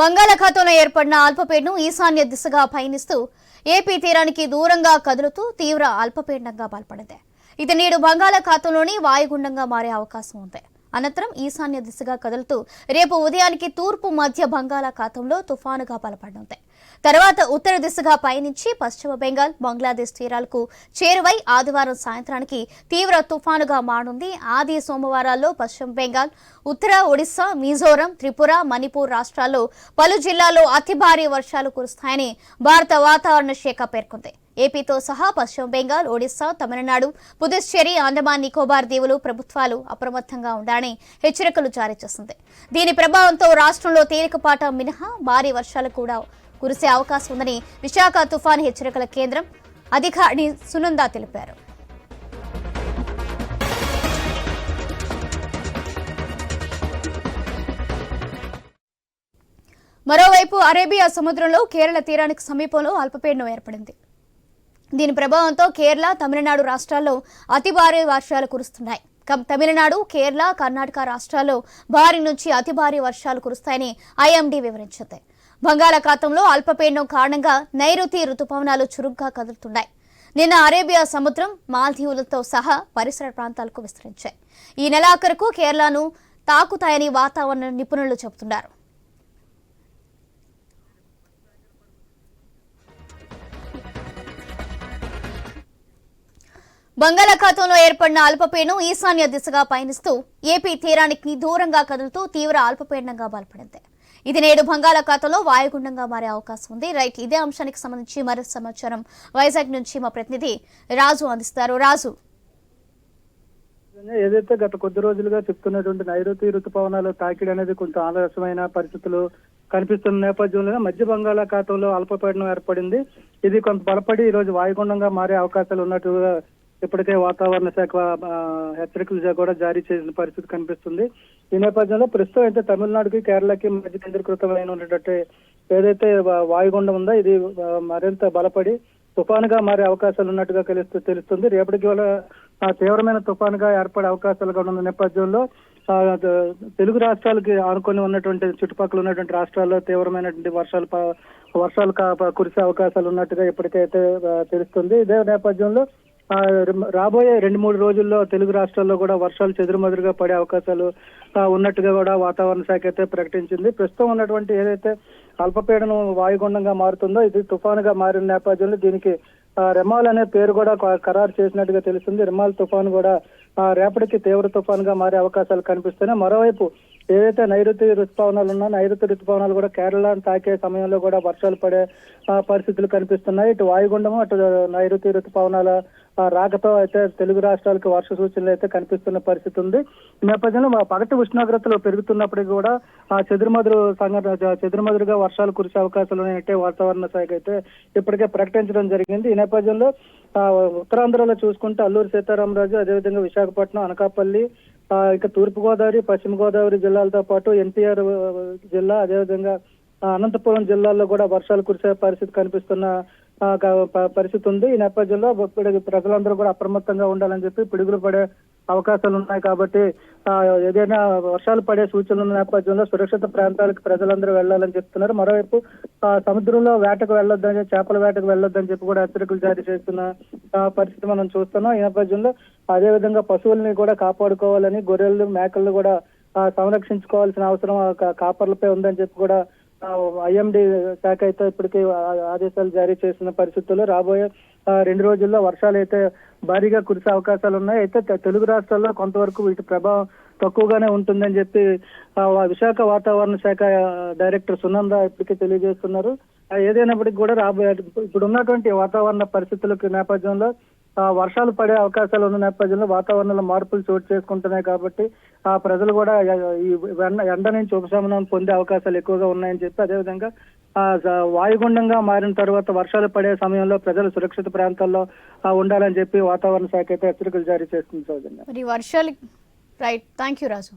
బంగాళాఖాతంలో ఏర్పడిన అల్పపీడనం ఈశాన్య దిశగా పయనిస్తూ ఏపీ తీరానికి దూరంగా కదులుతూ తీవ్ర అల్పపీడనంగా బలపడింది ఇది నేడు బంగాళాఖాతంలోని వాయుగుండంగా మారే అవకాశం ఉంది. అనంతరం ఈశాన్య దిశగా కదులుతూ రేపు ఉదయానికి తూర్పు మధ్య బంగాళాఖాతంలో తుఫానుగా బలపడనుంది తర్వాత ఉత్తర దిశగా పయనించి పశ్చిమ బెంగాల్ బంగ్లాదేశ్ తీరాలకు చేరువై ఆదివారం సాయంత్రానికి తీవ్ర తుఫానుగా మారనుంది ఆది సోమవారాల్లో పశ్చిమ బెంగాల్ ఉత్తర ఒడిశా మిజోరం త్రిపుర మణిపూర్ రాష్ట్రాల్లో పలు జిల్లాల్లో అతి భారీ వర్షాలు కురుస్తాయని భారత వాతావరణ శాఖ పేర్కొంది. ఏపీతో సహా పశ్చిమ బెంగాల్ ఒడిశా తమిళనాడు పుదుచ్చేరి అండమాన్ నికోబార్ దీవులు ప్రభుత్వాలు అప్రమత్తంగా ఉండాలని హెచ్చరికలు జారీ చేసింది. దీని ప్రభావంతో రాష్ట్రంలో తేలికపాట మినహా భారీ వర్షాలు కూడా కురిసే అవకాశం ఉందని విశాఖ తుఫాను హెచ్చరికల కేంద్రం అధికారి సునంద తెలిపారు. మరోవైపు అరేబియా సముద్రంలో కేరళ తీరానికి సమీపంలో అల్పపీడనం ఏర్పడింది. దీని ప్రభావంతో కేరళ తమిళనాడు రాష్ట్రాల్లో అతి భారీ వర్షాలు కురుస్తున్నాయి. తమిళనాడు కేరళ కర్ణాటక రాష్ట్రాల్లో భారీ నుంచి అతి భారీ వర్షాలు కురుస్తాయని ఐఎండీ వివరించింది. బంగాళాఖాతంలో అల్పపీడనం కారణంగా నైరుతి రుతుపవనాలు చురుగ్గా కదులుతున్నాయి. నిన్న అరేబియా సముద్రం మాల్దీవులతో సహా పరిసర ప్రాంతాలకు విస్తరించాయి. ఈ నెలాఖరుకు కేరళను తాకుతాయని వాతావరణ నిపుణులు చెబుతున్నారు. బంగాళాఖాతంలో ఏర్పడిన అల్పపీడనం ఈశాన్య దిశగా పయనిస్తూ ఏపీ తీరానికి దూరంగా కదులుతూ తీవ్ర అల్పపీడనంగా బలపడింది. ఇది నేడు బంగాళాఖాతంలో వాయుగుండంగా మారే అవకాశం ఉంది. రైట్ ఇదే అంశానికి సంబంధించి మరింత సమాచారం వైజాగ్ నుంచి మా ప్రతినిధి రాజు అందిస్తారు. రాజు. ఏదైతే గత కొద్ది రోజులుగా చెప్తున్నటువంటి నైరుతి ఋతుపవనాలు తాకిడి అనేది కొంత ఆలస్యమైన పరిస్థితులు కనిపిస్తున్న నేపథ్యంలో మధ్య బంగాళాఖాతంలో అల్పపీడనం ఏర్పడింది. ఇది కొంత బలపడి ఈ రోజు వాయుగుండంగా మారే అవకాశాలు ఉన్నట్టుగా ఇప్పటికే వాతావరణ శాఖ హెచ్చరికలు కూడా జారీ చేసిన పరిస్థితి కనిపిస్తుంది. ఈ నేపథ్యంలో ప్రస్తుతం అయితే తమిళనాడుకి కేరళకి మధ్య కేంద్రీకృతమైన ఉన్నటువంటి ఏదైతే వాయుగుండం ఉందో ఇది మరింత బలపడి తుఫానుగా మారే అవకాశాలు ఉన్నట్టుగా తెలుస్తూ తెలుస్తుంది. రేపటికి వల్ల తీవ్రమైన తుఫానుగా ఏర్పడే అవకాశాలు కూడా ఉన్న నేపథ్యంలో తెలుగు రాష్ట్రాలకి ఆనుకొని ఉన్నటువంటి చుట్టుపక్కల ఉన్నటువంటి రాష్ట్రాల్లో తీవ్రమైనటువంటి వర్షాలు వర్షాలు కురిసే అవకాశాలు ఉన్నట్టుగా ఇప్పటికైతే తెలుస్తుంది. ఇదే నేపథ్యంలో రాబోయే రెండు మూడు రోజుల్లో తెలుగు రాష్ట్రాల్లో కూడా వర్షాలు చెదురుమదురుగా పడే అవకాశాలు ఉన్నట్టుగా కూడా వాతావరణ శాఖ అయితే ప్రకటించింది. ప్రస్తుతం ఉన్నటువంటి ఏదైతే అల్పపీడనం వాయుగుండంగా మారుతుందో ఇది తుఫానుగా మారిన నేపథ్యంలో దీనికి రెమాల్ అనే పేరు కూడా ఖరారు చేసినట్టుగా తెలుస్తుంది. రెమాల్ తుఫాను కూడా రేపటికి తీవ్ర తుఫానుగా మారే అవకాశాలు కనిపిస్తున్నాయి. మరోవైపు ఏదైతే నైరుతి ఋతుపవనాలు ఉన్నా నైరుతి ఋతుపవనాలు కూడా కేరళను తాకే సమయంలో కూడా వర్షాలు పడే పరిస్థితులు కనిపిస్తున్నాయి. ఇటు వాయుగుండము అటు నైరుతి ఋతుపవనాల రాకతో అయితే తెలుగు రాష్ట్రాలకు వర్ష సూచనలు అయితే కనిపిస్తున్న పరిస్థితి ఉంది. ఈ నేపథ్యంలో మా పగటి ఉష్ణోగ్రతలు పెరుగుతున్నప్పటికీ కూడా ఆ చెదురుమదురు సంఘటన చెదురుమదురుగా వర్షాలు కురిసే అవకాశాలు ఉన్నాయంటే వాతావరణ శాఖ అయితే ఇప్పటికే ప్రకటించడం జరిగింది. ఈ నేపథ్యంలో ఆ, ఉత్తరాంధ్రలో చూసుకుంటే అల్లూరు సీతారామరాజు అదేవిధంగా విశాఖపట్నం అనకాపల్లి ఇక తూర్పు గోదావరి పశ్చిమ గోదావరి జిల్లాలతో పాటు ఎన్టీఆర్ జిల్లా అదేవిధంగా అనంతపురం జిల్లాల్లో కూడా వర్షాలు కురిసే పరిస్థితి కనిపిస్తున్న పరిస్థితి ఉంది. ఈ నేపథ్యంలో ప్రజలందరూ కూడా అప్రమత్తంగా ఉండాలని చెప్పి పిడుగులు పడే అవకాశాలు ఉన్నాయి కాబట్టి ఏదైనా వర్షాలు పడే సూచనలు ఉన్న నేపథ్యంలో సురక్షిత ప్రాంతాలకు ప్రజలందరూ వెళ్ళాలని చెప్తున్నారు. మరోవైపు ఆ, సముద్రంలో వేటకు వెళ్ళొద్దని చేపల వేటకు వెళ్ళొద్దని చెప్పి కూడా హెచ్చరికలు జారీ చేస్తున్న పరిస్థితి మనం చూస్తున్నాం. ఈ నేపథ్యంలో అదే విధంగా పశువుల్ని కూడా కాపాడుకోవాలని గొర్రెలు మేకలను కూడా సంరక్షించుకోవాల్సిన అవసరం కాపర్లపై ఉందని చెప్పి కూడా ఐఎండి శాఖ అయితే ఇప్పటికే ఆదేశాలు జారీ చేసిన పరిస్థితుల్లో రాబోయే రెండు రోజుల్లో వర్షాలు అయితే భారీగా కురిసే అవకాశాలు ఉన్నాయి. అయితే తెలుగు రాష్ట్రాల్లో కొంతవరకు వీటి ప్రభావం తక్కువగానే ఉంటుందని చెప్పి విశాఖ వాతావరణ శాఖ డైరెక్టర్ సునంద ఇప్పటికే తెలియజేస్తున్నారు. ఏదైనప్పటికీ కూడా రాబోయే ఇప్పుడు ఉన్నటువంటి వాతావరణ పరిస్థితులకు నేపథ్యంలో వర్షాలు పడే అవకాశాలు ఉన్న నేపథ్యంలో వాతావరణంలో మార్పులు చోటు చేసుకుంటున్నాయి కాబట్టి ఆ ప్రజలు కూడా ఈ ఎండ నుంచి ఉపశమనం పొందే అవకాశాలు ఎక్కువగా ఉన్నాయని చెప్పి అదేవిధంగా ఆ, వాయుగుండంగా మారిన తర్వాత వర్షాలు పడే సమయంలో ప్రజలు సురక్షిత ప్రాంతాల్లో ఉండాలని చెప్పి వాతావరణ శాఖ అయితే హెచ్చరికలు జారీ చేస్తుంది సౌజన్య. వర్షాలు రైట్ థ్యాంక్ యూ రాజు.